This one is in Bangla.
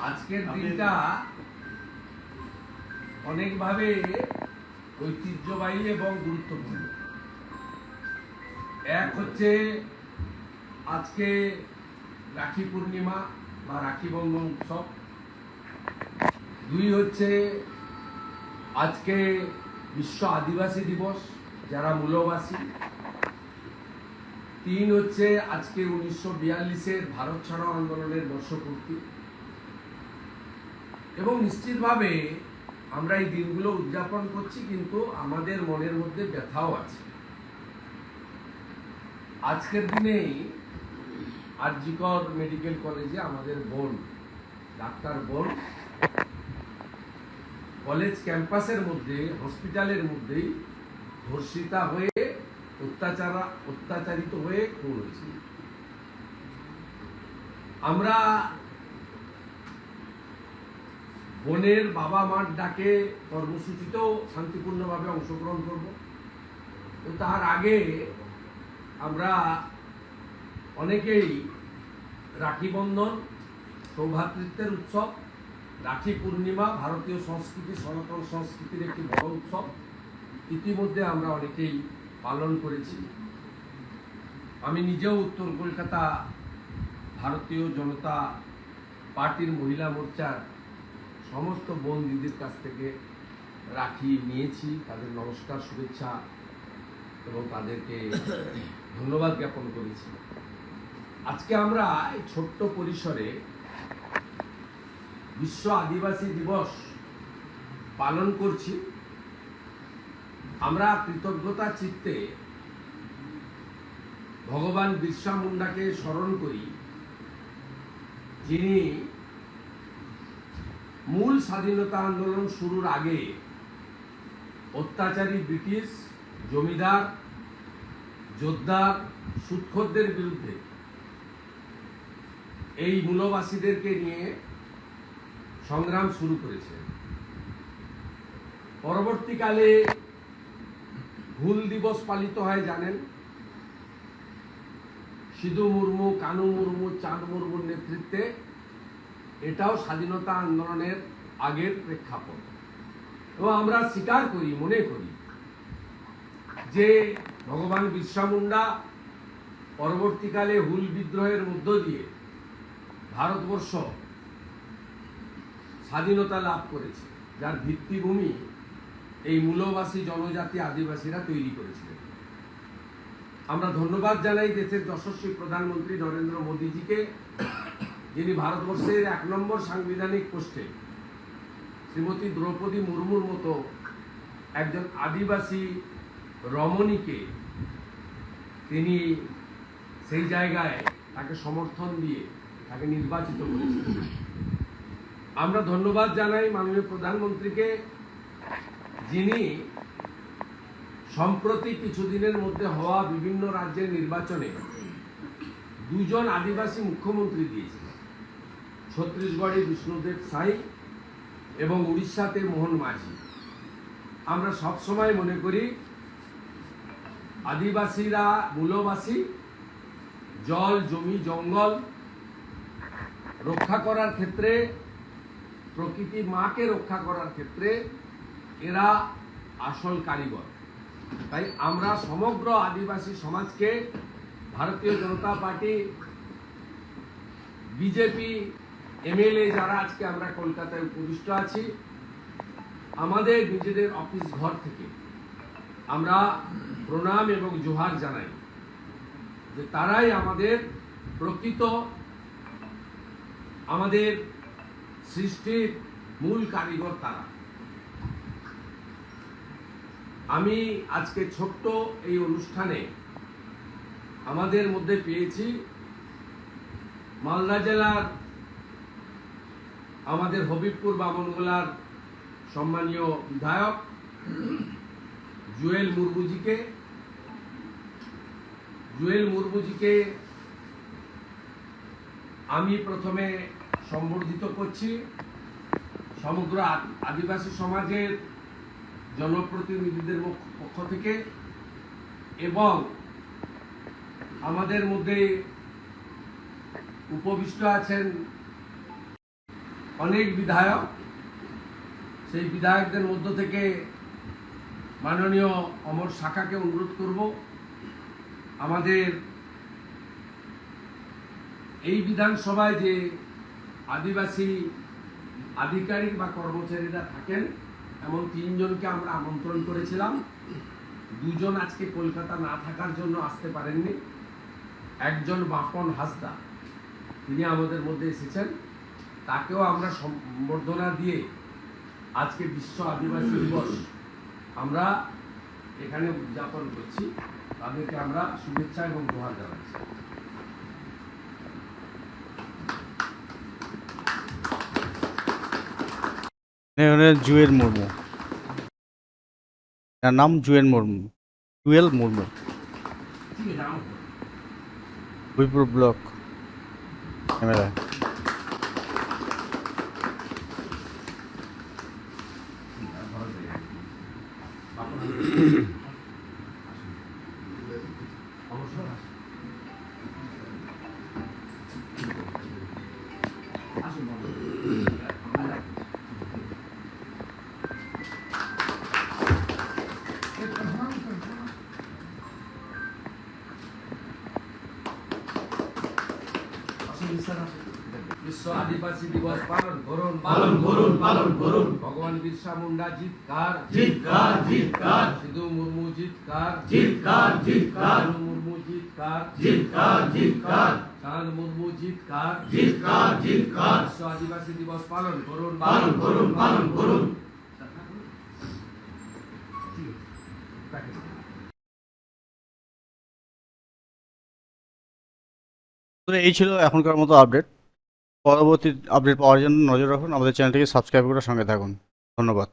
আজকের দিনটা অনেকভাবে ঐতিহ্যবাহী এবং গুরুত্বপূর্ণ। এক হচ্ছে আজকে রাখি পূর্ণিমা বা রাখি বন্ধন উৎসব। দুই হচ্ছে আজকে বিশ্ব আদিবাসী দিবস যারা মূলবাসী। তিন হচ্ছে আজকে উনিশশো বিয়াল্লিশের ভারত ছাড়ো আন্দোলনের বর্ষপূর্তি। এবং নিশ্চিতভাবে আমরা এই দিনগুলো উদযাপন করছি, কিন্তু আমাদের মনের মধ্যে ব্যথাও আছে। আজকের দিনেই আরজিকর মেডিকেল কলেজে আমাদের বোন, ডাক্তার বোন, কলেজ ক্যাম্পাসের মধ্যে, হসপিটালের মধ্যেই ধর্ষিতা হয়ে, অত্যাচার, অত্যাচারিত হয়ে খুন হয়েছিল। আমরা বোনের বাবা মার ডাকে কর্মসূচিতেও শান্তিপূর্ণভাবে অংশগ্রহণ করব। তো তার আগে আমরা অনেকেই রাখি বন্ধন, সৌভাতৃত্বের উৎসব, রাখি পূর্ণিমা, ভারতীয় সংস্কৃতি, সনাতন সংস্কৃতির একটি বড় উৎসব। ইতিমধ্যে আমরা অনেকেই পালন করেছি। আমি নিজেও উত্তর কলকাতা ভারতীয় জনতা পার্টির মহিলা মোর্চার সমস্ত বোন দিদির কাছ থেকে রাখি নিয়েছি, তাদের নমস্কার, শুভেচ্ছা এবং তাদেরকে ধন্যবাদ জ্ঞাপন করেছি। আজকে আমরা এই ছোট্ট পরিসরে বিশ্ব আদিবাসী দিবস পালন করছি। আমরা কৃতজ্ঞতা চিত্তে ভগবান বিরসা মুন্ডাকে স্মরণ করি, যিনি মূল স্বাধীনতা আন্দোলন শুরুর আগে অত্যাচারী ব্রিটিশ জমিদার যোদ্ধার সুৎখরদের বিরুদ্ধে এই মূলবাসীদেরকে নিয়ে সংগ্রাম শুরু করেছে। পরবর্তীকালে হুল দিবস পালিত হয়, জানেন? সিধু মুর্মু, কানু মুর্মু, চাঁদ মুর্মুর নেতৃত্বে এটাও স্বাধীনতা আন্দোলনের আগের প্রেক্ষাপট। এবং আমরা স্বীকার করি, মনে করি যে ভগবান বিরসা মুন্ডা পরবর্তীকালে হুল বিদ্রোহের মধ্য দিয়ে ভারতবর্ষ স্বাধীনতা লাভ করেছে, যার ভিত্তিভূমি এই মূলবাসী জনজাতি আদিবাসীরা তৈরি করেছিলেন আমরা ধন্যবাদ জানাই দেশের যশস্বী প্রধানমন্ত্রী নরেন্দ্র মোদীজিকে। যিনি ভারতবর্ষের এক নম্বর সাংবিধানিক পোস্টে শ্রীমতী দ্রৌপদী মুর্মুর মতো একজন আদিবাসী রমণীকে তিনি সেই জায়গায় তাকে সমর্থন দিয়ে তাকে নির্বাচিত করেছিলেন আমরা ধন্যবাদ জানাই মাননীয় প্রধানমন্ত্রীকে, যিনি সম্প্রতি কিছুদিনের মধ্যে হওয়া বিভিন্ন রাজ্যের নির্বাচনে দুজন আদিবাসী মুখ্যমন্ত্রী দিয়েছিলেন ছত্তিশগড়ে বিষ্ণুদেব সাই এবং উড়িষ্যাতে মোহন মাঝি। আমরা সবসময় মনে করি, আদিবাসীরা মূলবাসী, জল, জমি, জঙ্গল রক্ষা করার ক্ষেত্রে, প্রকৃতি মাকে রক্ষা করার ক্ষেত্রে এরা আসল কারিগর। তাই আমরা সমগ্র আদিবাসী সমাজকে ভারতীয় জনতা পার্টি, বিজেপি এমএলএ যারা, আজকে আমরা কলকাতায় উপবিষ্ট আছি, আমাদের নিজেদের অফিস ঘর থেকে আমরা প্রণাম এবং জোহার জানাই যে তারাই আমাদের প্রকৃত, আমাদের সৃষ্টির মূল কারিগর তারা। আমি আজকে ছোট্ট এই অনুষ্ঠানে আমাদের মধ্যে পেয়েছি মালদা জেলার আমাদের হবিবপুর বামনগোলার সম্মানীয় বিধায়ক জুয়েল মুর্মুজিকে জুয়েল মুর্মুজিকে আমি প্রথমে সম্বর্ধিত করছি। সমগ্র আদিবাসী সমাজের জনপ্রতিনিধিদের পক্ষ- থেকে এবং আমাদের মধ্যে উপবিষ্ট আছেন অনেক বিধায়ক, সেই বিধায়কদের মধ্য থেকে মাননীয় অমর শাখাকে অনুরোধ করব, আমাদের এই বিধানসভায় যে আদিবাসী আধিকারিক বা কর্মচারীরা থাকেন, এমন তিনজনকে আমরা আমন্ত্রণ করেছিলাম। দুজন আজকে কলকাতা না থাকার জন্য আসতে পারেননি। একজন বাপন হাসদা, তিনি আমাদের মধ্যে এসেছেন। তাকেও আমরা সম্বর্ধনা দিয়ে আজকে বিশ্ব আদিবাসী দিবস আমরা এখানে উদযাপন করছি। তাদেরকে আমরা শুভেচ্ছা এবং দোহার জানাচ্ছি। জুয়েল মুর্মু। তার নাম জুয়েল মুর্মু। জুয়েল মুর্মু। বুইপুর ব্লক। ক্যামেরা বিশ্ব আদিবাসী দিবস পালন করুন পালন করুন। পালন করুন ভগবান বিরসা মুন্ডা জিতকার জিতকার জিতকার সিধু মুর্মু জিতকার জিতকার জিতকার মুর্মু জিতকার জিতকার জিতকার চাঁদ মুর্মু জিতকার জিতকার জিতকার বিশ্ব আদিবাসী দিবস পালন করুন। পালন করুন পালন করুন। এই ছিল এখনকার মতো আপডেট। পরবর্তী আপডেট পাওয়ার জন্য নজর রাখুন। আমাদের চ্যানেলটিকে সাবস্ক্রাইব করে সঙ্গে থাকুন। ধন্যবাদ।